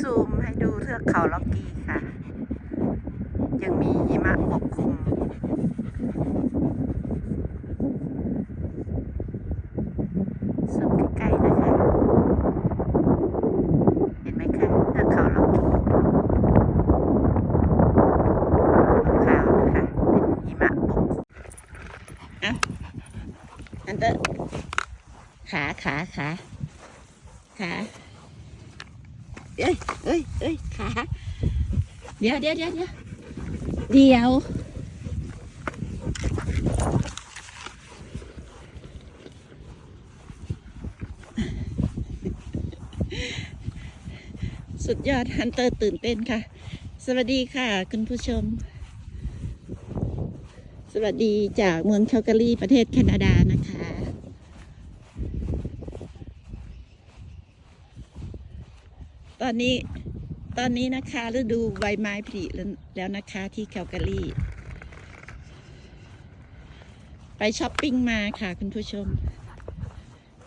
ซูมให้ดูเทือกเขาล็อกกี้ค่ะ ยังมีหิมะปกคลุมซูมใกล้ๆนะคะ เห็นไหมคะเทือกเขาล็อกกี้ขาวนะคะเป็นหิมะปกคลุมอะอันเตอร์ขาขาขาขา เอ้ยเอ้ยเอ้ยขาเดี๋ยวเดี๋ยวเดี๋ยวเดี๋ยวเดี๋ยวสุดยอดฮันเตอร์ตื่นเต้นค่ะ สวัสดีค่ะ คุณผู้ชม สวัสดีจากเมืองแคลการีประเทศแคนาดานะคะ ต อนนี้ตอนนี้นะคะฤดูใบไม้ผลิแล้วนะคะที่แคลการีไปช้อปปิ้งมาค่ะคุณผู้ชม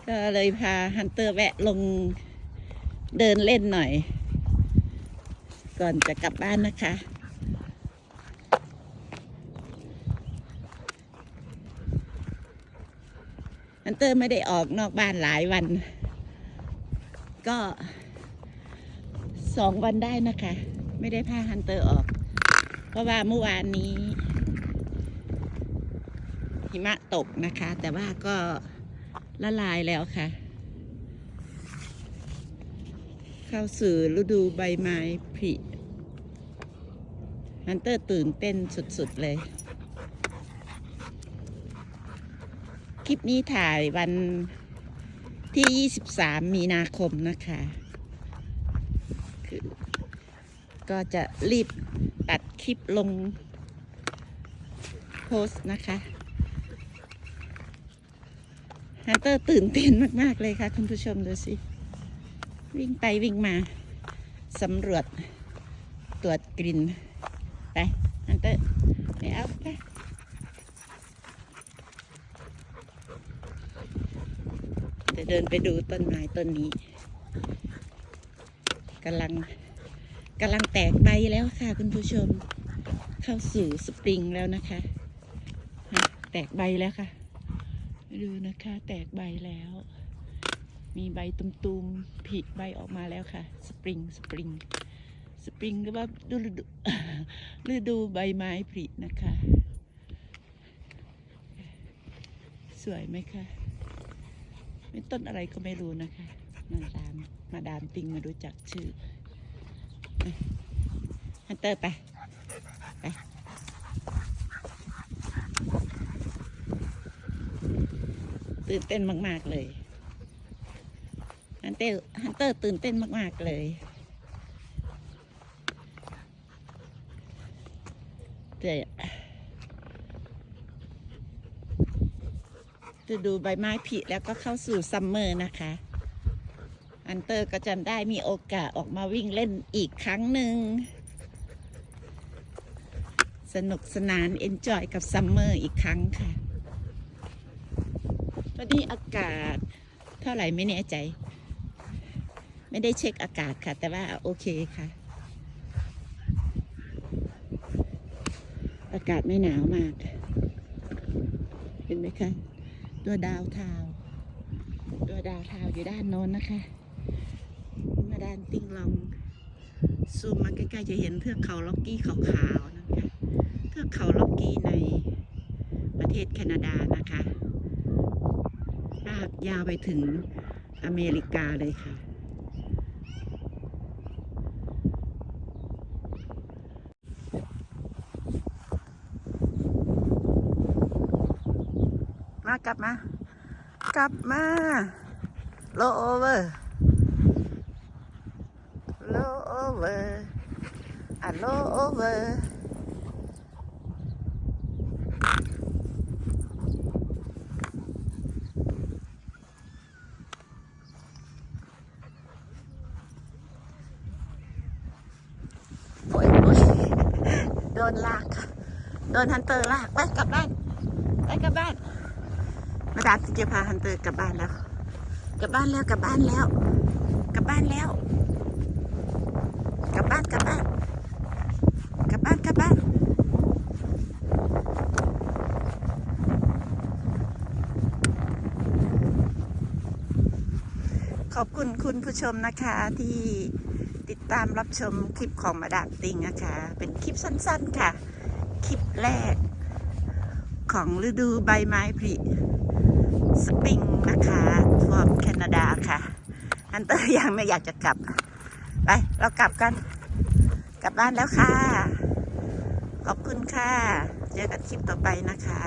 ก็เลยพาฮันเตอร์แวะลงเดินเล่นหน่อย ก่อนจะกลับบ้านนะคะ ฮันเตอร์ไม่ได้ออกนอกบ้านหลายวัน ก็ สองวันได้นะคะ ไม่ได้พาฮันเตอร์ออก เพราะว่าเมื่อวานนี้ หิมะตกนะคะ แต่ว่าก็ละลายแล้วค่ะ เข้าสู่ฤดูใบไม้ผลิฮันเตอร์ตื่นเต้นสุดๆเลย คลิปนี้ถ่ายวันที่ 23 มีนาคมนะคะ คือ ก็จะรีบตัดคลิปลงโพสนะคะฮันเตอร์ตื่นเต้นมาก ๆ เลยค่ะ คุณผู้ชมดูสิ วิ่งไปวิ่งมาสำรวจตรวจกลิ่น ไปฮันเตอร์ไปเอาไปจะเดินไปดูต้นไม้ต้นนี้ กำลังกำลังแตกใบแล้วค่ะคุณผู้ชม เข้าสู่สปริงแล้วนะคะ แตกใบแล้วค่ะ ดูนะคะ แตกใบแล้ว มีใบตุ่มๆผลิใบออกมาแล้วค่ะ สปริงสปริงสปริงหรือว่าฤดูฤดูใบไม้ผลินะคะ สวยไหมคะเป็นต้นอะไรก็ไม่รู้นะคะ มาดาม มาดามติงมารู้จักชื่อฮันเตอร์ไป ไปตื่นเต้นมาก ๆ เลย ฮันเตอร์ฮันเตอร์ตื่นเต้นมาก ๆ เลยแต่จะดูใบไม้ผลิแล้วก็เข้าสู่ซัมเมอร์นะคะ อันเตอร์ก็จะได้มีโอกาสออกมาวิ่งเล่นอีกครั้งหนึ่ง สนุกสนานเอนจอยกับซัมเมอร์อีกครั้งค่ะตอนนี้อากาศเท่าไหร่ไม่แน่ใจ ไม่ได้เช็คอากาศค่ะ แต่ว่าโอเคค่ะ อากาศไม่หนาวมาก เห็นไหมคะ ตัวดาวเทาวตัวดาวเทาวอยู่ด้านโน้นนะคะ ด้านติงลองซูมมาใกล้ๆจะเห็นเทือกเขาล็อกกี้ขาวๆนะคะเทือกเขาล็อกกี้ในประเทศแคนาดานะคะลากยาวไปถึงอเมริกาเลยค่ะ มากลับมา กลับมา โลโอเวอร์ โลโอเวอร์อะโลโอเวอร์โอ้ยโดนลากโดนฮันเตอร์ลากไปกลับบ้านไปกลับบ้านมาดามจะพาฮันเตอร์กลับบ้านแล้ว กลับบ้านแล้วกลับบ้านแล้ว กลับบ้านแล้ว กลับบ้านกลับบ้านกลับบ้านกลับบ้านขอบคุณคุณผู้ชมนะคะที่ติดตามรับชมคลิปของมาดามติงนะคะ เป็นคลิปสั้นๆค่ะ คลิปแรก ของฤดูใบไม้ผลิสปริงนะคะฟอร์มแคนาดาค่ะฮันเตอร์ยังไม่อยากจะกลับ ไป เรากลับกัน กลับบ้านแล้วค่ะ ขอบคุณค่ะ เจอกันคลิปต่อไปนะคะ